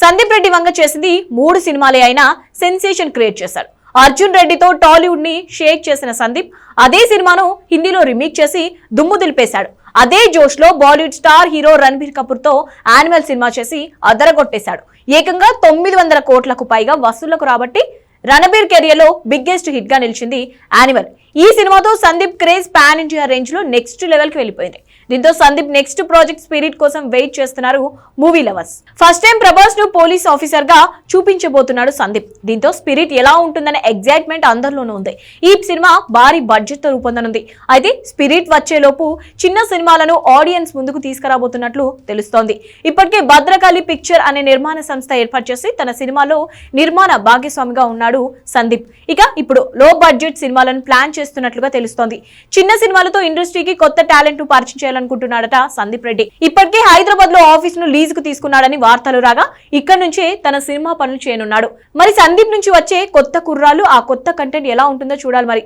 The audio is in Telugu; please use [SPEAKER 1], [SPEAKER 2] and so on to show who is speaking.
[SPEAKER 1] సందీప్ రెడ్డి వంగ చేసింది మూడు సినిమాలే అయినా సెన్సేషన్ క్రియేట్ చేశాడు. అర్జున్ రెడ్డితో టాలీవుడ్ని షేక్ చేసిన సందీప్ అదే సినిమాను హిందీలో రిమేక్ చేసి దుమ్ము దులిపేశాడు. అదే జోష్లో బాలీవుడ్ స్టార్ హీరో రణబీర్ కపూర్తో యానిమల్ సినిమా చేసి అదరగొట్టేశాడు. ఏకంగా తొమ్మిది వందల కోట్లకు పైగా వసూళ్ళకు రాబట్టి రణబీర్ కెరియర్లో బిగ్గెస్ట్ హిట్గా నిలిచింది యానిమల్. ఈ సినిమాతో సందీప్ క్రేజ్ పాన్ ఇండియా రేంజ్లో నెక్స్ట్ లెవెల్కి వెళ్ళిపోయింది. దీంతో సందీప్ నెక్స్ట్ ప్రాజెక్ట్ స్పిరిట్ కోసం వెయిట్ చేస్తున్నారు మూవీ లవర్స్. ఫస్ట్ టైం ప్రభాస్ను పోలీస్ ఆఫీసర్గా చూపించబోతున్నాడు సందీప్. దీంతో స్పిరిట్ ఎలా ఉంటుందనే ఎగ్జైట్మెంట్ అందరిలోనూ ఉంది. ఈ సినిమా భారీ బడ్జెట్తో రూపొందనుంది. అయితే స్పిరిట్ వచ్చేలోపు చిన్న సినిమాలను ఆడియన్స్ ముందుకు తీసుకురాబోతున్నట్లు తెలుస్తోంది. ఇప్పటికే భద్రకాళి పిక్చర్ అనే నిర్మాణ సంస్థ ఏర్పాటు చేసి తన సినిమాలో నిర్మాణ భాగస్వామిగా ఉన్నాడు సందీప్. ఇక ఇప్పుడు లో బడ్జెట్ సినిమాలను ప్లాన్ చేస్తున్నట్లుగా తెలుస్తోంది. చిన్న సినిమాలతో ఇండస్ట్రీకి కొత్త టాలెంట్ను పరిచయం చేయాలనుకుంటున్నాడట సందీప్ రెడ్డి. ఇప్పటికే హైదరాబాద్లో ఆఫీస్ను లీజుకు తీసుకున్నాడని వార్తలు రాగా ఇక్కడ నుంచే తన సినిమా పనులు చేయనున్నాడు. మరి సందీప్ నుంచి వచ్చే కొత్త కుర్రాలు ఆ కొత్త కంటెంట్ ఎలా ఉంటుందో చూడాలి మరి.